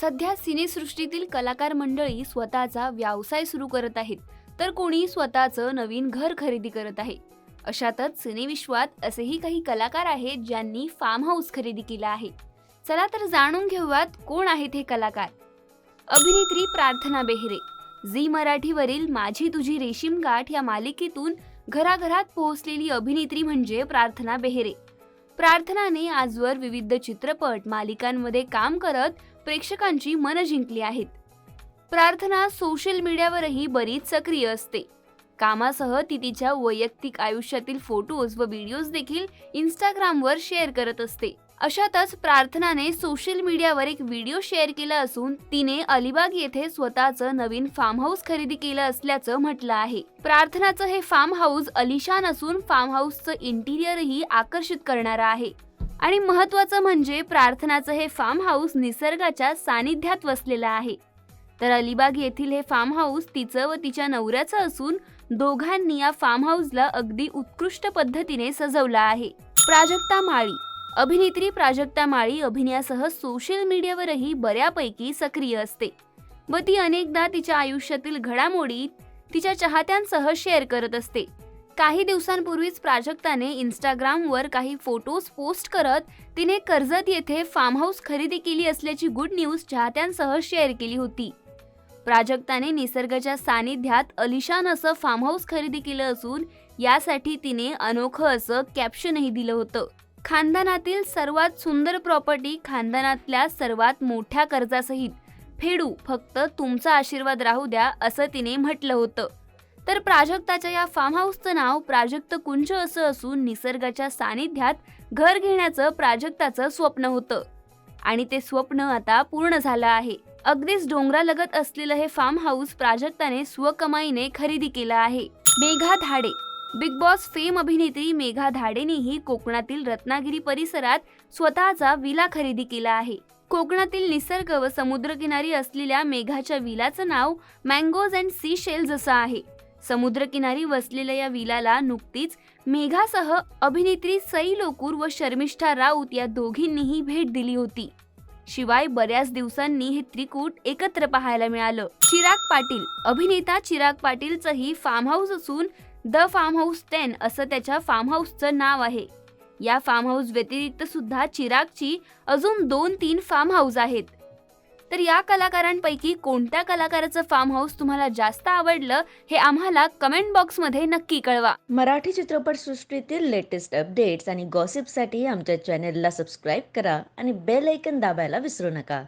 सध्या सिनेसृष्टीतील कलाकार मंडळी स्वतःचा व्यवसाय सुरू करत आहेत. तर कोणी स्वतःचं नवीन घर खरेदी करत आहे. अशातच सिनेविश्वात असेही काही कलाकार आहेत ज्यांनी फार्म हाऊस खरेदी केला आहे. चला तर जाणून घेऊयात कोण आहेत हे कलाकार. अभिनेत्री प्रार्थना बेहरे. झी मराठीवरील माझी तुझी रेशीम गाठ या मालिकेतून घराघरात पोहोचलेली अभिनेत्री म्हणजे प्रार्थना बेहरे. प्रार्थनाने आजवर विविध चित्रपट मालिकांमध्ये काम करत प्रेक्षकांची मनं जिंकली आहेत. प्रार्थना सोशल मीडियावरही बरीच सक्रिय असते. कामासह ती तिच्या वैयक्तिक आयुष्यातील फोटोज व व्हिडिओज देखील इंस्टाग्रामवर शेअर करत असते. अशातच प्रार्थनाने सोशल मीडियावर एक व्हिडिओ शेअर केला असून तिने अलिबाग येथे स्वतःचं नवीन फार्म हाऊस खरेदी केलं असल्याचं म्हटलं आहे. प्रार्थनाचं हे फार्म हाऊस अलिशान असून फार्म हाऊसचं इंटिरियरही आकर्षित करणारं आहे. आणि महत्वाचं म्हणजे प्रार्थनाचं हे फार्म हाऊस निसर्गाच्या सानिध्यात वसलेलं आहे. तर अलिबाग येथील हे फार्म हाऊस तिचं व तिच्या नवऱ्याचं असून दोघांनी या फार्म हाऊसला अगदी उत्कृष्ट पद्धतीने सजवलं आहे. प्राजक्ता माळी अभिनेत्री प्राजक्ता माळी अभिनयासह सोशल मीडियावरही बऱ्यापैकी सक्रिय असते. व ती अनेकदा तिच्या आयुष्यातील घडामोडी तिच्या चाहत्यांसह शेअर करत असते. काही दिवसांपूर्वीच प्राजक्ताने इंस्टाग्रामवर काही फोटोज पोस्ट करत तिने कर्जत येथे फार्म हाऊस खरेदी केली असल्याची गुड न्यूज चाहत्यांसह शेअर केली होती. प्राजक्ताने निसर्गाच्या सानिध्यात अलिशान असं फार्म हाऊस खरेदी केलं असून यासाठी तिने अनोखं असं कॅप्शनही दिलं होतं. खानदानातील सर्वात सुंदर प्रॉपर्टी खानदानातल्या सर्वात मोठ्या कर्जासहित. फेडू फक्त तुमचा आशीर्वाद राहू द्या असं तिने म्हटलं होतं. तर प्राजक्ताच्या या फार्म हाऊसचं नाव प्राजक्त कुंज असं असून निसर्गाच्या सानिध्यात घर घेण्याचं प्राजक्ताचं स्वप्न होतं. आणि ते स्वप्न आता पूर्ण झालं आहे. अगदीच डोंगरालगत असलेलं हे फार्म हाऊस प्राजक्ताने स्वकमाईने खरेदी केलं आहे. Megha Dhade Bigg Boss fame अभिनेत्री मेघा धाडेनेही कोकणातील रत्नागिरी परिसरात स्वतःचा विला खरेदी केला आहे. कोकणातील निसर्ग व समुद्रकिनारी असलेल्या मेघाच्या विलाचं नाव मँगोज अँड सी शेल्स असं आहे. समुद्रकिनारी वसलेल्या या विलाला नुकतीच मेघासह अभिनेत्री सई लोकूर व शर्मिष्ठा राऊत या दोघींनीही भेट दिली होती. शिवाय बऱ्याच दिवसांनी हे त्रिकूट एकत्र पाहायला मिळालं. चिराग पाटील अभिनेता चिराग पाटीलचंही फार्म हाऊस असून द फार्म हाऊस टेन असं त्याच्या फार्म हाऊसचं नाव आहे. या फार्म हाऊस व्यतिरिक्त सुद्धा चिरागची अजून दोन तीन फार्म हाऊस आहेत. तर या कलाकारांपैकी कोणत्या कलाकाराचं फार्म हाऊस तुम्हाला जास्त आवडलं हे आम्हाला कमेंट बॉक्समध्ये नक्की कळवा. मराठी चित्रपटसृष्टीतील लेटेस्ट अपडेट्स आणि गॉसिपसाठी आमच्या चॅनेलला सबस्क्राईब करा आणि बेल ऐकन दाबायला विसरू नका.